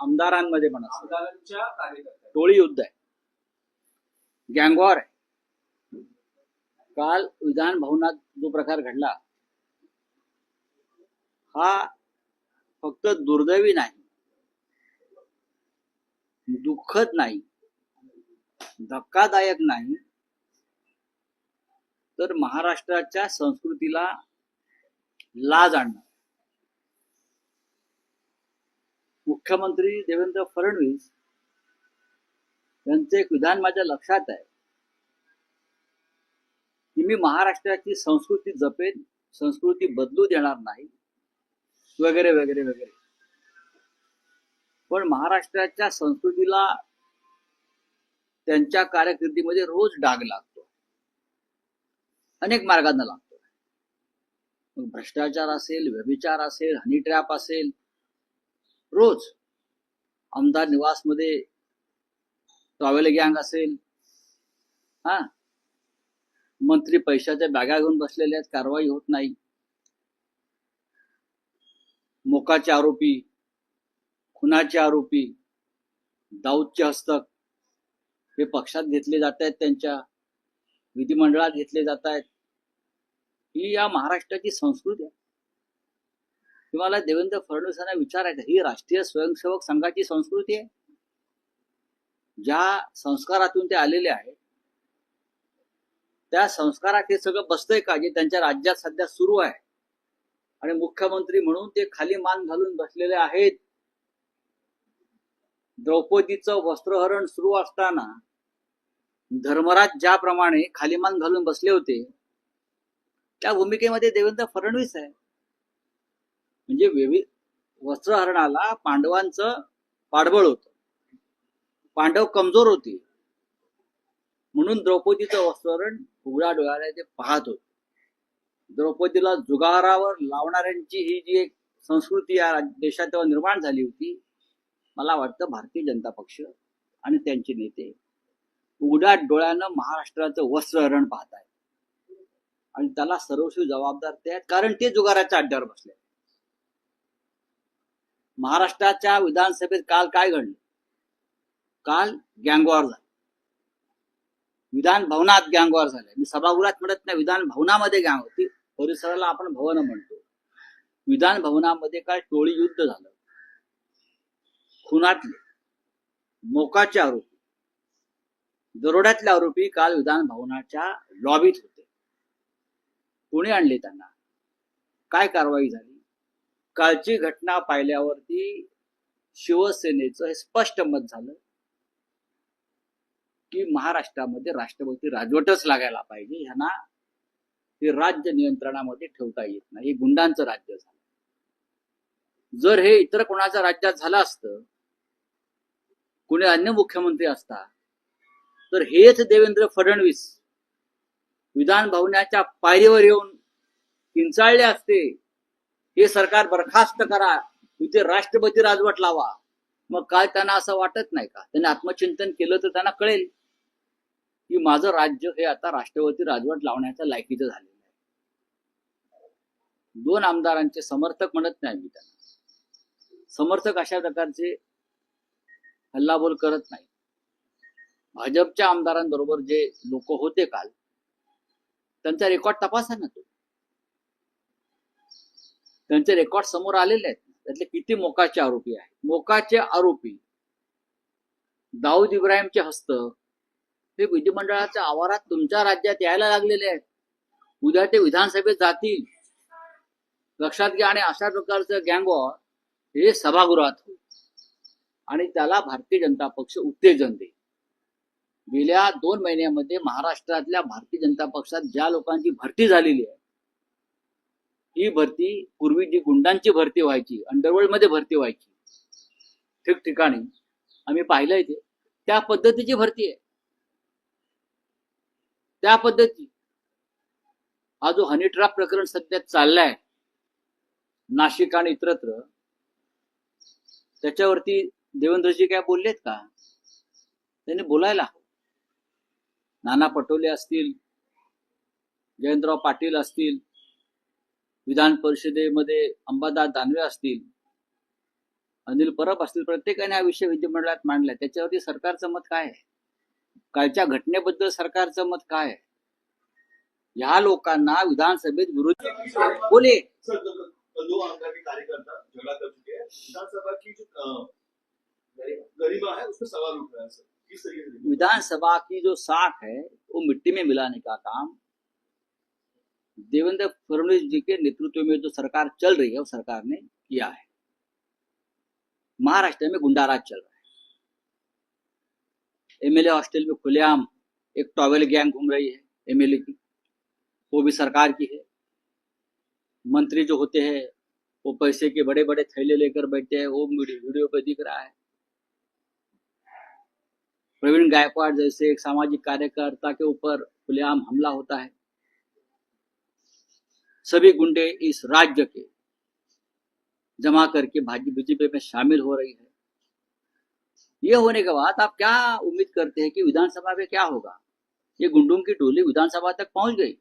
आमदारांमध्ये पण कार्यकर्त्यांना टोळी युद्ध आहे. गँगवॉर आहे. काल विधान भवनात जो प्रकार घडला हा फक्त दुर्दैवी नाही दुःखद नाही धक्कादायक नाही तर महाराष्ट्राच्या संस्कृतीला लाज आणणार. मुख्यमंत्री देवेंद्र फडणवीस यांचं एक विधान माझ्या लक्षात आहे. की मी महाराष्ट्राची संस्कृती जपेन संस्कृती बदलू देणार नाही वगैरे वगैरे वगैरे. पण महाराष्ट्राच्या संस्कृतीला त्यांच्या कारकिर्दीमध्ये रोज डाग लागतो. अनेक मार्गांना लागतो. मग भ्रष्टाचार असेल व्यभिचार असेल हनी ट्रॅप असेल रोज आमदार निवासमध्ये ट्रॅव्हल गँग असेल हा? मंत्री पैशाच्या बॅगा घेऊन बसलेले आहेत कारवाई होत नाही. मोकाचे आरोपी खुनाचे आरोपी दाऊदचे हस्तक हे पक्षात घेतले जात आहेत त्यांच्या विधिमंडळात घेतले जात आहेत. ही या महाराष्ट्राची संस्कृती आहे. तुम्हाला देवेंद्र फडणवीसांना विचारायचं ही राष्ट्रीय स्वयंसेवक संघाची संस्कृती आहे? ज्या संस्कारातून ते आलेले आहेत त्या संस्कारात हे सगळं बसतंय का? जे त्यांच्या राज्यात सध्या सुरू आहे. आणि मुख्यमंत्री म्हणून ते खाली मान घालून बसलेले आहेत. द्रौपदीचं वस्त्रहरण सुरू असताना धर्मराज ज्याप्रमाणे खाली मान घालून बसले होते त्या भूमिकेमध्ये देवेंद्र फडणवीस आहे. म्हणजे विविध वस्त्रहरणाला पांडवांचं पाठबळ होत. पांडव कमजोर होते. म्हणून द्रौपदीचं वस्त्रहरण उघड्या डोळ्याने ते पाहत होते. द्रौपदीला जुगारावर लावणाऱ्यांची ही जी एक संस्कृती या राज- देशात तेव्हा निर्माण झाली होती मला वाटतं भारतीय जनता पक्ष आणि त्यांचे नेते उघड्या डोळ्यानं महाराष्ट्राचं वस्त्रहरण पाहत आहेत आणि त्याला सर्वस्वी जबाबदार ते आहेत कारण ते जुगाराच्या अड्ड्यावर बसले महाराष्ट्राच्या विधानसभेत काल काय घडलं? काल गँगवार झाला. विधान भवनात गँगवार झाले. मी सभागृहात म्हणत नाही विधान भवनामध्ये गँग होती. परिसराला आपण भवन म्हणतो. विधान भवनामध्ये काय टोळी युद्ध झालं. खुनातले मोकाचे आरोपी दरोड्यातले आरोपी काल विधान भवनाच्या लॉबीत होते. कोणी आणले त्यांना? काय कारवाई झाली? कालची घटना पाहिल्यावरती शिवसेनेचं हे स्पष्ट मत झालं की महाराष्ट्रामध्ये राष्ट्रपती राजवटच लागायला पाहिजे. ह्यांना हे राज्य नियंत्रणामध्ये ठेवता येत नाही. हे गुंडांचं राज्य झालं. जर हे इतर कोणाच्या राज्यात झालं असतं कुणी अन्य मुख्यमंत्री असता तर हेच देवेंद्र फडणवीस विधान भवनाच्या पायरीवर येऊन किंचाळले असते. हे सरकार बरखास्त करा. इथे राष्ट्रपती राजवट लावा. मग काय त्यांना असं वाटत नाही का? त्यांनी आत्मचिंतन केलं तर त्यांना कळेल. की माझं राज्य हे आता राष्ट्रपती राजवट लावण्याच्या लायकीचं झालेलं आहे. दोन आमदारांचे समर्थक म्हणत नाही मी त्यांना. समर्थक अशा प्रकारचे हल्लाबोल करत नाही. भाजपच्या आमदारांबरोबर जे लोक होते काल त्यांचा रेकॉर्ड तपासा ना तो त्यांचे रेकॉर्ड समोर आलेले आहेत. त्यातले किती मोकाचे आरोपी आहेत. मोकाचे आरोपी दाऊद इब्राहिमचे हस्त हे विधिमंडळाच्या आवारात तुमच्या राज्यात यायला लागलेले आहेत. उद्या ते विधानसभेत जातील. लक्षात घ्या आणि अशा प्रकारचं गँगवॉर हे सभागृहात होईल. आणि त्याला भारतीय जनता पक्ष उत्तेजन देईल. गेल्या दोन महिन्यामध्ये महाराष्ट्रातल्या भारतीय जनता पक्षात ज्या लोकांची भरती झालेली आहे ही भरती पूर्वी जी गुंडांची भरती व्हायची अंडरवर्ल्डमध्ये भरती व्हायची ठिकठिकाणी आम्ही पाहिलंय ते. त्या पद्धतीची भरती आहे. त्या पद्धती हा जो हनी ट्रॅप प्रकरण सध्या चाललाय नाशिक आणि इतरत्र त्याच्यावरती देवेंद्रजी काय बोललेत का? त्यांनी बोलायला हवं. नाना पटोले असतील जयंतराव पाटील असतील विधान परिषदेमध्ये अंबादास दानवे असतील अनिल परब असतील प्रत्येकाने हा विषय विधिमंडळात मांडला त्याच्यावरती सरकारचं मत काय आहे? कालच्या घटनेबद्दल सरकारचं मत काय आहे? लोकांना विधानसभेत विरोध बोले विधानसभा की जो विधानसभा की जो साख है वो मिट्टी में मिलाने का काम देवेंद्र फडणवीस जी के नेतृत्व में जो सरकार चल रही है, वो सरकार ने किया है। महाराष्ट्र में गुंडाराज चल रहा है। एमएलए हॉस्टल में खुलेआम एक टॉवेल गैंग घूम रही है एमएलए की। वो भी सरकार की है। मंत्री जो होते हैं, वो पैसे के बड़े बड़े थैले लेकर बैठते हैं, वो वीडियो पे दिख रहा है। प्रवीण गायकवाड़ जैसे एक सामाजिक कार्यकर्ता के ऊपर खुलेआम हमला होता है। सभी गुंडे इस राज्य के जमा करके भाजपा बीजेपी में शामिल हो रही है। ये होने के बाद आप क्या उम्मीद करते हैं कि विधानसभा में क्या होगा? ये गुंडों की टोली विधानसभा तक पहुँच गई।